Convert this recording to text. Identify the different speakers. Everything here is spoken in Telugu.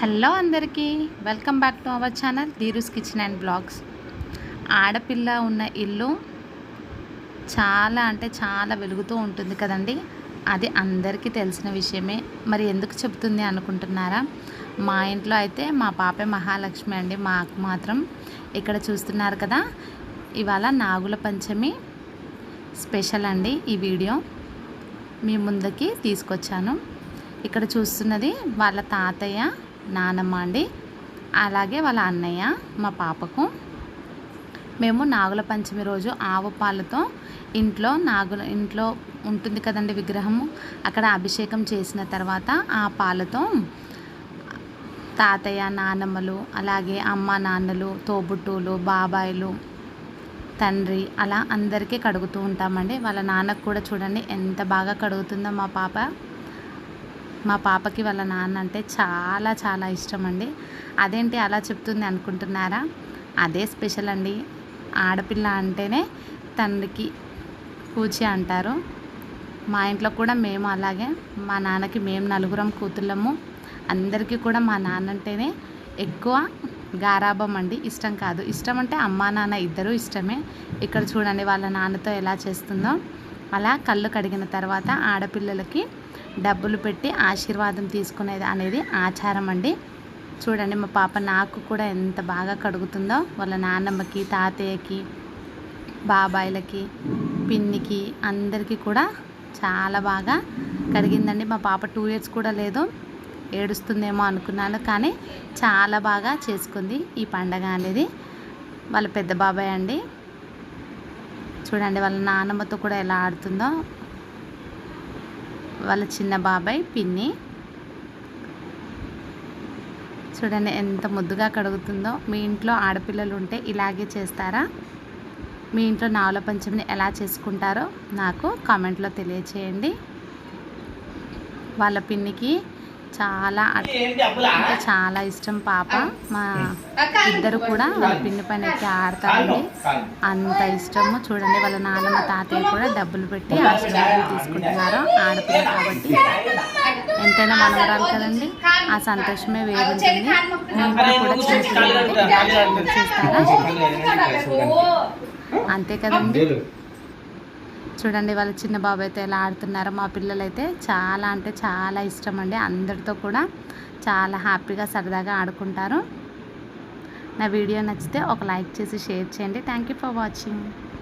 Speaker 1: హలో అందరికీ. Welcome back to our channel Dheeru's kitchen and blogs. ఆడపిల్ల ఉన్న ఇల్లు చాలా అంటే చాలా వెలుగుతూ ఉంటుంది కదండి. అది అందరికీ తెలిసిన విషయమే. మరి ఎందుకు చెప్తుంది అనుకుంటున్నారా? మా ఇంట్లో అయితే మా పాపే మహాలక్ష్మి అండి. మాకు మాత్రం ఇక్కడ చూస్తున్నారు కదా. ఇవాళ నాగుల పంచమి స్పెషల్ అండి ఈ వీడియో. మీ ముందుకి తీసుకొచ్చాను. ఇక్కడ చూస్తున్నది వాళ్ళ తాతయ్య నానమ్మ అండి. అలాగే వాళ్ళ అన్నయ్య మా పాపకు. మేము నాగుల పంచమి రోజు ఆవు పాలతో ఇంట్లో నాగుల ఇంట్లో ఉంటుంది కదండి విగ్రహము. అక్కడ అభిషేకం చేసిన తర్వాత ఆ పాలతో తాతయ్య నానమ్మలు అలాగే అమ్మ నాన్నలు తోబుట్టువులు బాబాయిలు తండ్రి అలా అందరికీ కడుగుతూ ఉంటామండి. వాళ్ళ నాన్నకు కూడా చూడండి ఎంత బాగా కడుగుతుందో మా పాప. మా పాపకి వాళ్ళ నాన్న అంటే చాలా చాలా ఇష్టం అండి అదేంటి అలా చెప్తుంది అనుకుంటున్నారా? అదే స్పెషల్ అండి. ఆడపిల్ల అంటేనే తండ్రికి కూచి అంటారు. మా ఇంట్లో కూడా మేము అలాగే. మా నాన్నకి మేము నలుగురం కూతుళ్ళము. అందరికీ కూడా మా నాన్న అంటేనే ఎక్కువ గారాబం అండి. ఇష్టం కాదు. ఇష్టం అంటే అమ్మా నాన్న ఇద్దరూ ఇష్టమే. ఇక్కడ చూడండి వాళ్ళ నాన్నతో ఎలా చేస్తుందో. అలా కళ్ళు కడిగిన తర్వాత ఆడపిల్లలకి డబ్బులు పెట్టి ఆశీర్వాదం తీసుకునేది అనేది ఆచారం అండి. చూడండి మా పాప నాకు కూడా ఎంత బాగా కడుగుతుందో. వాళ్ళ నాన్నమ్మకి తాతయ్యకి బాబాయిలకి పిన్నికి అందరికీ కూడా చాలా బాగా కడిగిందండి. మా పాప టూ ఇయర్స్ కూడా లేదు ఏడుస్తుందేమో అనుకున్నాను. కానీ చాలా బాగా చేసుకుంది ఈ పండగ అనేది. వాళ్ళ పెద్ద బాబాయ్ అండి. చూడండి వాళ్ళ నాన్నమ్మతో కూడా ఎలా ఆడుతుందో. వాళ్ళ చిన్న బాబాయ్ పిన్ని. చూడండి ఎంత ముద్దుగా కడుగుతుందో. మీ ఇంట్లో ఆడపిల్లలు ఉంటే ఇలాగే చేస్తారా? మీ ఇంట్లో నావల పంచమిని ఎలా చేసుకుంటారో నాకు కామెంట్లో తెలియచేయండి. వాళ్ళ పిన్నికి చాలా అంటే చాలా ఇష్టం పాప. మా ఇద్దరు కూడా వాళ్ళ పిన్ని పైన ఎక్కి ఆడతారండి అంత ఇష్టము. చూడండి వాళ్ళ నాన్నమ్మ తాతయ్య కూడా డబ్బులు పెట్టి ఆశీర్వాదాలు తీసుకుంటున్నారు. ఆడపిల్ల కాబట్టి. ఎంతైనా మనవరాలు కదండి. ఆ సంతోషమే వేరుంటుంది. కూడా చిన్నపిల్లలు చేస్తారా? అంతే కదండి. చూడండి వాళ్ళ చిన్న బాబు అయితే ఎలా ఆడుతున్నారో మా పిల్లలైతే చాలా అంటే చాలా ఇష్టం అండి. అందరితో కూడా చాలా హ్యాపీగా సరదాగా ఆడుకుంటారు. నా వీడియో నచ్చితే ఒక లైక్ చేసి షేర్ చేయండి. Thank you for watching